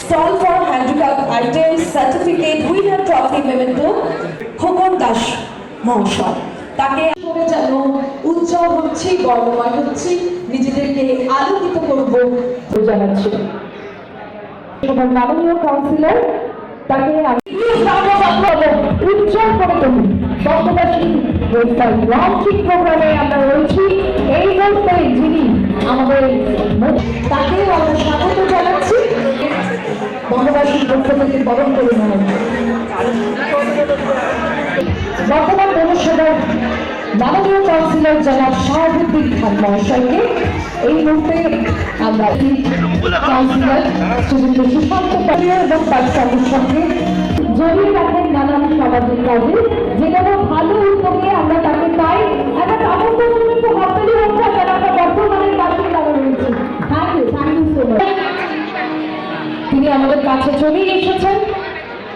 stall for handicap items, certificate, winner trophy memento, Khokon Das মহাশয় তাকে যেন উজ্জ্বল হচ্ছি বর্ণময় হচ্ছি নিজেদেরকে আলোকিত করব জানাচ্ছি। এবং মাননীয় কাউন্সিলর তাকে উজ্জ্বল করে তুলি প্রোগ্রামে আমরা রয়েছি। এই মুহূর্তে যিনি আমাদের তাকেও আমরা স্বাগত জানাচ্ছি। বঙ্গবাসীর পক্ষ থেকে বরণ করে নেওয়া বর্তমান পৌরসভার মাননীয় কাউন্সিলর জনাব শাহাবুদ্দিন খান মহাশয়কে এই মুহূর্তে আমরা কাউন্সিলর শ্রীযুক্ত সুশান্ত এবং তার সঙ্গে জড়িয়ে রাখেন নানান সামাজিক কাজে যে কোনো ভালো উদ্যোগে আমরা তাকে পাই। একটা আনন্দজনিত হাততালি হচ্ছে যারা আমরা বর্তমানের বাসিন্দারা রয়েছে। Thank you thank you so much আমাদের কাছে চলেই এসেছেন।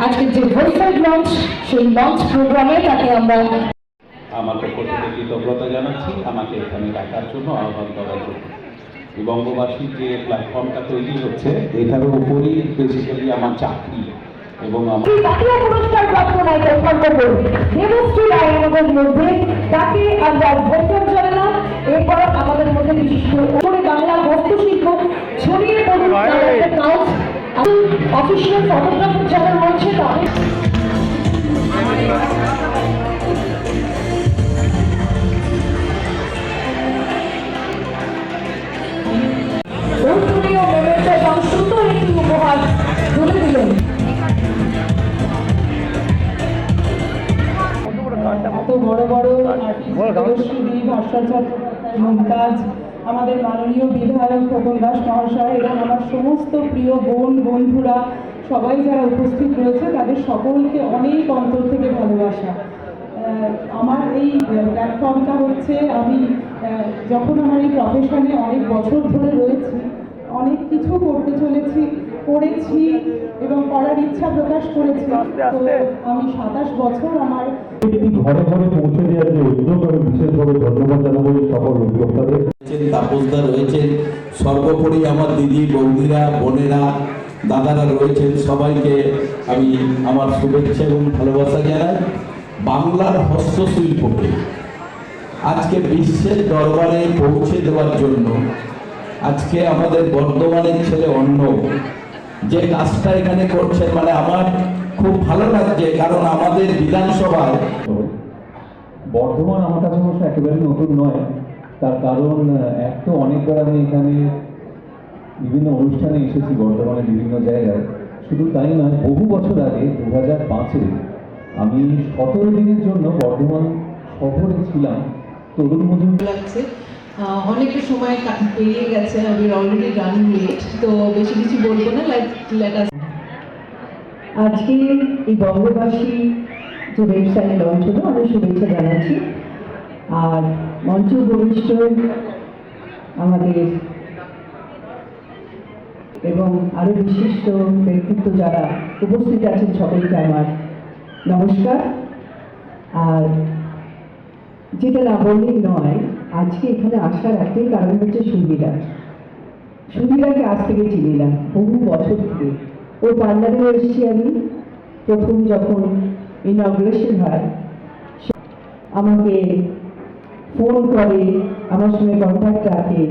আজকের যে হোলসেল লঞ্চ সেই লঞ্চ প্রোগ্রামে তাকে আমরা আমার পক্ষ থেকে কৃতজ্ঞতা জানাচ্ছি আমাকে এখানে রাখার জন্য আহ্বান করার জন্য। এই বঙ্গবাসীর যে প্ল্যাটফর্মটা তৈরি হচ্ছে এটার উপরই বেসিক্যালি আমার চাকরি এবং জাতীয় পুরস্কার প্রাপ্ত নায়িকা সর্বপর দেবশ্রী রায় আমাদের মধ্যে। তাকে আমরা ভোটন জানালাম। এরপর আমাদের মধ্যে বিশিষ্ট উপরে বাংলা হস্তশিল্প ছড়িয়ে অফিসিয়াল ফটোগ্রাফার যারা রয়েছে তাদের বড় বড় ভাস্কর্য মুমতাজ আমাদের মাননীয় বিধায়ক খোকন দাস মহাশয় এবং আমার সমস্ত প্রিয় বোন বন্ধুরা সবাই যারা উপস্থিত রয়েছে তাদের সকলকে অনেক অন্তর থেকে ভালোবাসা। আমার এই প্ল্যাটফর্মটা হচ্ছে আমি যখন আমার এই প্রফেশনে অনেক বছর ধরে রয়েছি অনেক কিছু করতে চলেছি করেছি এবং করার ইচ্ছা প্রকাশ করেছি। তো আমি সাতাশ বছর আমার একটি ঘরে ঘরে পৌঁছে দেওয়ার যে উদ্যোগ আমি বিশেষভাবে ধন্যবাদ জানাব সকল উদ্যোক্তাদের। রয়েছেন তাপসদা রয়েছেন, সর্বোপরি আমার দিদি, বৌদিরা, বোনেরা, দাদারা রয়েছেন, সবাইকে আমি আমার শুভেচ্ছা এবং ভালোবাসা জানাই। বাংলার হস্তশিল্পকে আজকে বিশ্বের দরবারে পৌঁছে দেওয়ার জন্য আজকে আমাদের বর্ধমানের ছেলে অন্য যে কাজটা এখানে করছেন মানে আমার খুব ভালো লাগছে, কারণ আমাদের বিধানসভায় বর্ধমান আমার কাছে অবশ্য একেবারে নতুন নয়। তার কারণ এক তো অনেকবার আমি এখানে বিভিন্ন অনুষ্ঠানে এসেছি বর্ধমানের বিভিন্ন জায়গায়। শুধু তাই নয় বহু বছর আগে দু হাজার পাঁচে আমি সতেরো দিনের জন্য বর্ধমান শহরে ছিলাম। তরুণ মজুমদার লাগছে। আহ, অনেকটা সময় পেরিয়ে গেছে আমি অলরেডি রানিং লেট তো বেশি কিছু বলব না লাইক লেট আস আজকে এই বঙ্গবাসী যে ওয়েবসাইট লঞ্চ হলো আমি শুভেচ্ছা জানাচ্ছি। আর মঞ্চ ভবিষ্ঠ আমাদের এবং আরও বিশিষ্ট ব্যক্তিত্ব যারা উপস্থিত আছেন সকলকে আমার নমস্কার। আর যেটা না নয়, আজকে এখানে আসার একটাই কারণ হচ্ছে সুবিধা। সুবিধাকে আজ থেকে চিনি না বহু বছর থেকে। ওর পার্লারে এসেছি আমি, প্রথম যখন ইনগ্রেশন হয় আমাকে ফোন করে আমার সঙ্গে কন্ট্যাক্ট রাখে।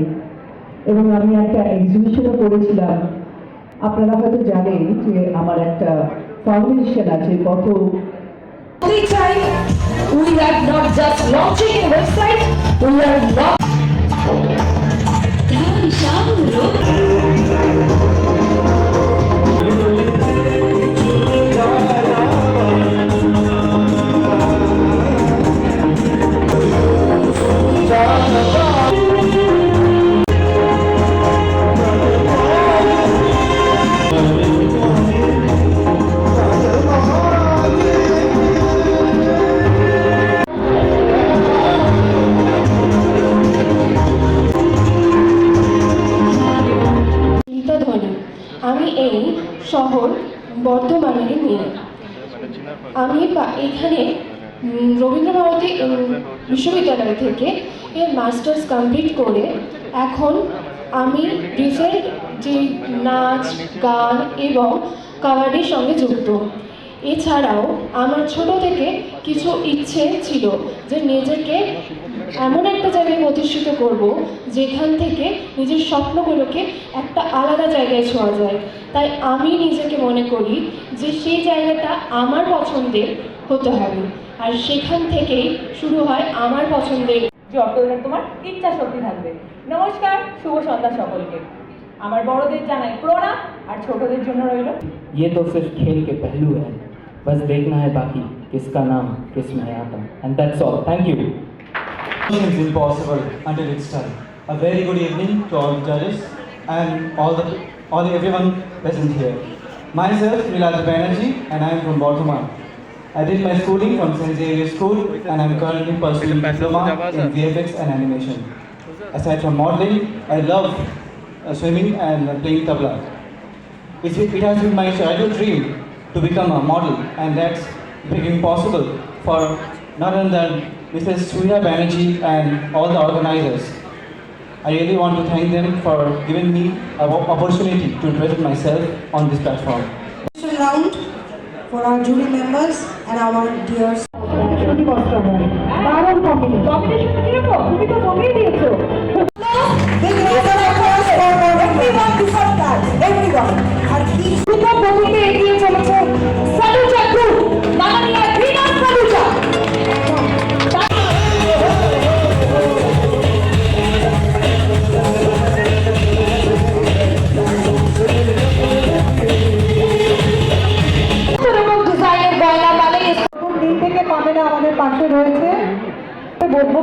এবং আমি একটা এক্সিবিশনও করেছিলাম। আপনারা হয়তো জানেন যে আমার একটা ফাউন্ডেশন আছে কত চাই we are not just launching a website we are not বা- এখানে রবীন্দ্রভারতী বিশ্ববিদ্যালয় থেকে এর মাস্টার্স কমপ্লিট করে এখন আমি রিসেন্ট যে নাচ, গান এবং কাবাডির সঙ্গে যুক্ত। এছাড়াও আমার ছোট থেকে কিছু ইচ্ছে ছিল যে নিজেকে এমন একটা জায়গায় প্রতিষ্ঠিত করব যেখান থেকে নিজের স্বপ্নগুলোকে একটা আলাদা জায়গায় ছোঁয়া যায় তাই আমি নিজেকে মনে করি যে সেই জায়গাটা আমার পছন্দের হতে হবে আর সেখান থেকেই শুরু হয় আমার পছন্দের যতদিন তোমার ইচ্ছা শক্তি থাকবে নমস্কার শুভ সন্ধ্যা সকলকে আমার বড়দের জানাই প্রণাম আর ছোটদের জন্য রইল ये तो सिर्फ खेल के पहलू हैं बस देखना है बाकी किसका नाम किस में आता and that's all thank you Nothing is impossible until it's done. A very good evening to all the judges and all the all everyone present here. Myself, Milad Banerjee, and I am from Bardhaman. I did my schooling from St. Xavier School, and I am currently pursuing diploma in VFX and animation. Aside from modeling, I love uh, swimming and uh, playing tabla. It's, it has been my childhood dream to become a model, and that's becoming possible for not only than Mrs. Surya Banerjee and all the organizers. I really want to thank them for giving me an opportunity to present myself on this platform. round for our jury members and our dears. Big বলব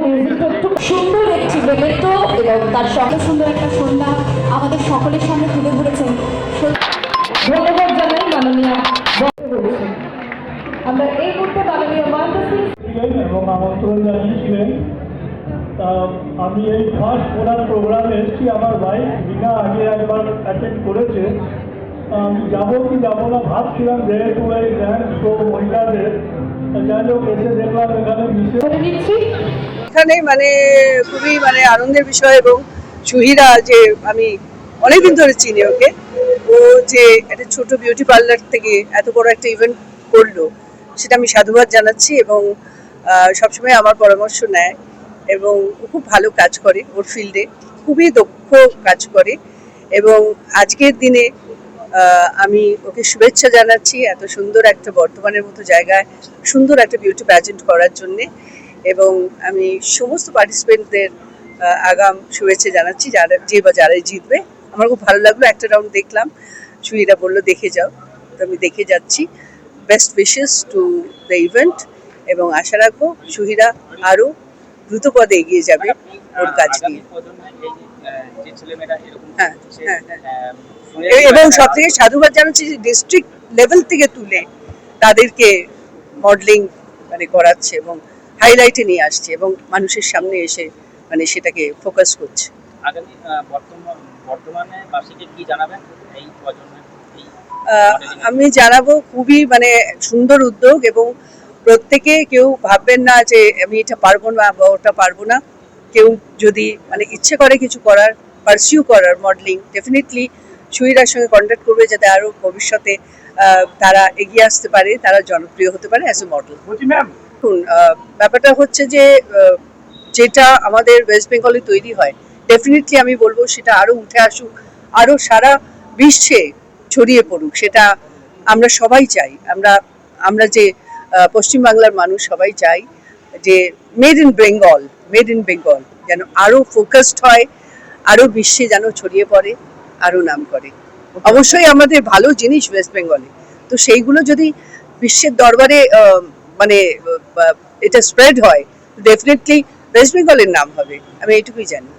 একটু সুন্দর একটি memento এবং তার সঙ্গে সুন্দর একটা সন্ধ্যা আমাদের সকলের সামনে তুলে ধরেছেন। ধন্যবাদ জানাই মাননীয় আমরা এই মুহূর্তে মাননীয় এবং আমন্ত্রণ জানিয়েছিলেন। আমি এই ফার্স্ট ওনার প্রোগ্রামে এসেছি। আমার ভাই বিনা আগে একবার অ্যাটেন্ড করেছে। আমি যাব কি যাব না ভাবছিলাম, যেহেতু এই ড্যান্স শো মহিলাদের যাই হোক, এসে দেখলাম এখানে মানে খুবই মানে আনন্দের বিষয় এবং সুহিরা যে আমি অনেকদিন ধরে চিনি ওকে, ও যে একটা ছোট বিউটি পার্লার থেকে এত বড় একটা ইভেন্ট করল, সেটা আমি সাধুবাদ জানাচ্ছি এবং সবসময় আমার পরামর্শ নেয় এবং খুব ভালো কাজ করে ওর ফিল্ডে খুবই দক্ষ কাজ করে এবং আজকের দিনে আমি ওকে শুভেচ্ছা জানাচ্ছি এত সুন্দর একটা বর্তমানের মতো জায়গায় সুন্দর একটা বিউটি প্যাজেন্ট করার জন্যে। এবং আমি সমস্ত পার্টিসিপেন্টদের আগাম শুভেচ্ছা জানাচ্ছি যারা যে বা যারাই জিতবে। আমার খুব ভালো লাগল একটা রাউন্ড দেখলাম। সুইরা বলল দেখে যাও। তো আমি দেখে যাচ্ছি। Best wishes to the event এবং আশা রাখব সুহিরা আরও দ্রুত পদে এগিয়ে যাবে ওর কাজ নিয়ে। হ্যাঁ হ্যাঁ হ্যাঁ। এ- এবং সব থেকে সাধুবাদ জানাচ্ছি যে ডিস্ট্রিক্ট লেভেল থেকে তুলে তাদেরকে মডেলিং মানে করাচ্ছে এবং হাইলাইটে নিয়ে আসছে এবং মানুষের সামনে এসে মানে সেটাকে ফোকাস করছে। আগামী বর্তমান বর্তমানে বার্ষিকে কি জানাবেন এই আহ, আমি জানাব খুবই মানে সুন্দর উদ্যোগ এবং প্রত্যেকে কেউ ভাববেন না যে আমি এটা পারব না বা ওটা পারব না। কেউ যদি মানে ইচ্ছে করে কিছু করার পারসিউ করার মডেলিং ডেফিনেটলি সুইরার সঙ্গে কন্ট্যাক্ট করবে যাতে আরও ভবিষ্যতে তারা এগিয়ে আসতে পারে তারা জনপ্রিয় হতে পারে অ্যাজ এ মডেল দেখুন ব্যাপারটা হচ্ছে যে যেটা আমাদের ওয়েস্ট বেঙ্গলে তৈরি হয় ডেফিনেটলি আমি বলব সেটা আরও উঠে আসুক আরও সারা বিশ্বে ছড়িয়ে পড়ুক সেটা আমরা সবাই চাই। আমরা আমরা যে পশ্চিমবাংলার মানুষ সবাই চাই যে made in Bengal made in Bengal যেন আরও ফোকাসড হয় আরও বিশ্বে যেন ছড়িয়ে পড়ে। আরও নাম করে। অবশ্যই আমাদের ভালো জিনিস ওয়েস্ট বেঙ্গলে তো সেইগুলো যদি বিশ্বের দরবারে মানে এটা স্প্রেড হয় ডেফিনেটলি ওয়েস্ট বেঙ্গলের নাম হবে। আমি এইটুকুই জানি।